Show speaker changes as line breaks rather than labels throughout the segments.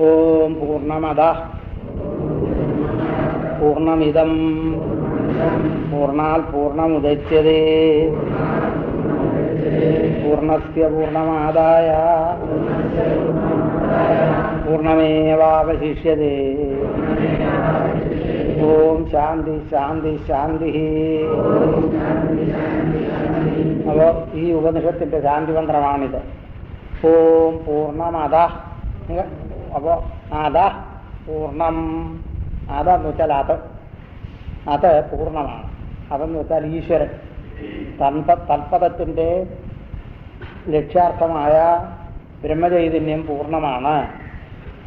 ഓം പൂർണമത പൂർണമിതം പൂർണാൽ പൂർണമുദച്യതേ പൂർണസ്യ പൂർണമാദായ പൂർണമേവാവശിഷ്യതേ ഓം ശാന്തി ശാന്തി ശാന്തി അപ്പോ ഈ ഉപനിഷത്തിന്റെ ശാന്തി മന്ത്രമാണിത് ഓം പൂർണമത അപ്പോ അത പൂർണം. അതെന്ന് വെച്ചാൽ അത്. അത് പൂർണമാണ് അതെന്ന് വെച്ചാൽ ഈശ്വരൻ. തൻപ ലക്ഷ്യാർത്ഥമായ ബ്രഹ്മചൈതന്യം പൂർണമാണ്.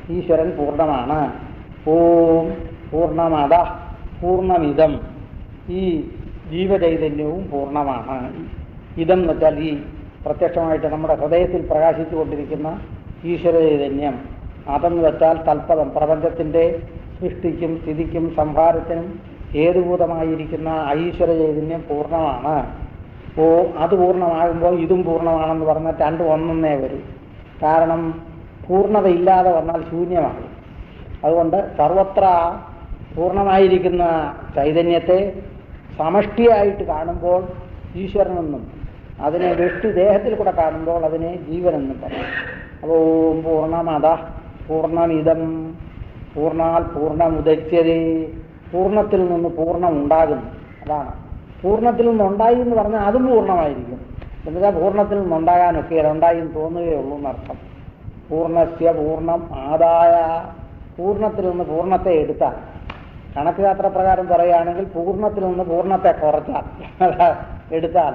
ഈശ്വരൻ പൂർണമാണ്. ഓം പൂർണമത പൂർണമിതം. ഈ ജീവചൈതന്യവും പൂർണമാണ്. ഇതം എന്ന് വെച്ചാൽ ഈ പ്രത്യക്ഷമായിട്ട് നമ്മുടെ ഹൃദയത്തിൽ പ്രകാശിച്ചുകൊണ്ടിരിക്കുന്ന ഈശ്വര ചൈതന്യം അതെന്ന് വെച്ചാൽ തൽപദം. പ്രപഞ്ചത്തിന്റെ സൃഷ്ടിക്കും സ്ഥിതിക്കും സംഹാരത്തിനും ഏതുഭൂതമായിരിക്കുന്ന ഈശ്വര ചൈതന്യം പൂർണമാണ്. ഓ അത് പൂർണമാകുമ്പോൾ ഇതും പൂർണമാണെന്ന് പറഞ്ഞാൽ രണ്ട് ഒന്നേ വരും. കാരണം പൂർണതയില്ലാതെ വന്നാൽ ശൂന്യമാണ് അതുകൊണ്ട് സർവത്ര പൂർണമായിരിക്കുന്ന ചൈതന്യത്തെ സമഷ്ടിയായിട്ട് കാണുമ്പോൾ ഈശ്വരനെന്നും അതിനെ വെഷ്ടി ദേഹത്തിൽ കൂടെ കാണുമ്പോൾ അതിനെ ജീവനെന്നും പറയും. അപ്പോൾ പൂർണമത പൂർണമിതം. പൂർണാൽ പൂർണമുദച്യതേ പൂർണത്തിൽ നിന്ന് പൂർണം ഉണ്ടാകുന്നു അതാണ്. പൂർണത്തിൽ നിന്നുണ്ടായി എന്ന് പറഞ്ഞാൽ അതും പൂർണമായിരിക്കും. എന്നുവെച്ചാൽ പൂർണത്തിൽ നിന്നുണ്ടാകാനൊക്കെ ഉണ്ടായി എന്ന് തോന്നുകയുള്ളൂ എന്നർത്ഥം. പൂർണസ്യ പൂർണം ആദായ. പൂർണത്തിൽ നിന്ന് പൂർണത്തെ എടുത്താൽ. കണക്ക് യാത്ര പ്രകാരം പറയുകയാണെങ്കിൽ പൂർണത്തിൽ നിന്ന് പൂർണത്തെ കുറച്ചാൽ. എടുത്താൽ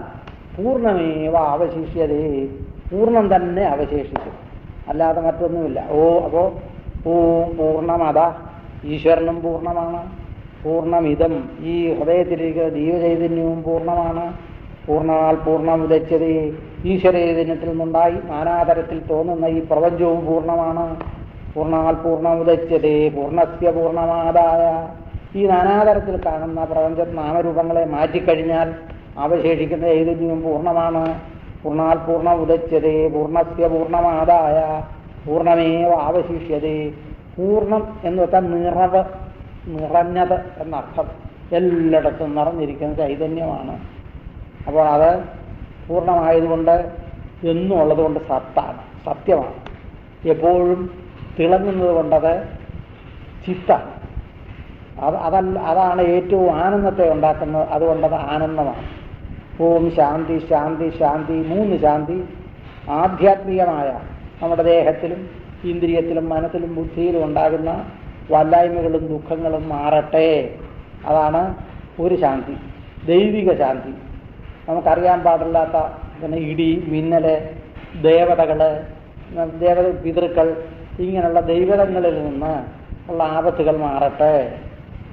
പൂർണമേവ അവശിഷ്യതേ. പൂർണം തന്നെ അവശേഷിക്കും. അല്ലാതെ മറ്റൊന്നുമില്ല. ഓ അപ്പോ ഓ പൂർണമത ഈശ്വരനും പൂർണമാണ്. പൂർണമിതം ഈ ഹൃദയത്തിലിരിക്കുന്ന ജീവചൈതന്യവും പൂർണമാണ്. പൂർണമാൽ പൂർണമുദച്ചത് ഈശ്വര ചൈതന്യത്തിൽ നിന്നുണ്ടായി. നാനാതരത്തിൽ തോന്നുന്ന ഈ പ്രപഞ്ചവും പൂർണമാണ്. പൂർണമാൽ ഉദച്ചത് പൂർണസ്യ പൂർണമാതായ ഈ നാനാതരത്തിൽ കാണുന്ന പ്രപഞ്ച നാമരൂപങ്ങളെ മാറ്റിക്കഴിഞ്ഞാൽ അവശേഷിക്കുന്ന ചൈതന്യവും പൂർണമാണ്. പൂർണാൽ ഉദച്ചത് പൂർണസ്യ പൂർണമാതായ പൂർണമേവ അവശിഷ്യതേ പൂർണം എന്ന് വെച്ചാൽ നിറവ് നിറഞ്ഞത് എന്നർത്ഥം എല്ലായിടത്തും നിറഞ്ഞിരിക്കുന്ന ചൈതന്യമാണ്. അപ്പോൾ അത് പൂർണമായതുകൊണ്ട് എന്നും ഉള്ളതുകൊണ്ട് സത്താണ് സത്യമാണ്. എപ്പോഴും തിളങ്ങുന്നത് കൊണ്ടത് ചിത്താണ്. അത് അതല്ല അതാണ് ഏറ്റവും ആനന്ദത്തെ ഉണ്ടാക്കുന്നത് അതുകൊണ്ടത് ആനന്ദമാണ്. ഓം ശാന്തി ശാന്തി ശാന്തി മൂന്ന് ശാന്തി. ആധ്യാത്മികമായ നമ്മുടെ ദേഹത്തിലും ഇന്ദ്രിയത്തിലും മനസ്സിലും ബുദ്ധിയിലും ഉണ്ടാകുന്ന വല്ലായ്മകളും ദുഃഖങ്ങളും മാറട്ടെ. അതാണ് ഒരു ശാന്തി ദൈവിക ശാന്തി. നമുക്കറിയാൻ പാടില്ലാത്ത പിന്നെ ഇടി മിന്നൽ ദേവതകൾ ദേവത പിതൃക്കൾ ഇങ്ങനെയുള്ള ദൈവതങ്ങളിൽ നിന്ന് ഉള്ള ആപത്തുകൾ മാറട്ടെ.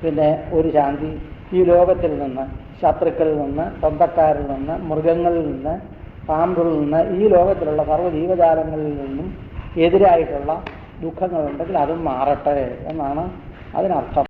പിന്നെ ഒരു ശാന്തി ഈ ലോകത്തിൽ നിന്ന് ശത്രുക്കളിൽ നിന്ന് സ്വന്തക്കാരിൽ നിന്ന് മൃഗങ്ങളിൽ നിന്ന് പാമ്പുകളിൽ നിന്ന് ഈ ലോകത്തിലുള്ള സർവ ജീവജാലങ്ങളിൽ നിന്നും എതിരായിട്ടുള്ള ദുഃഖങ്ങളുണ്ടെങ്കിൽ അതും മാറട്ടെ എന്നാണ് അതിനർത്ഥം.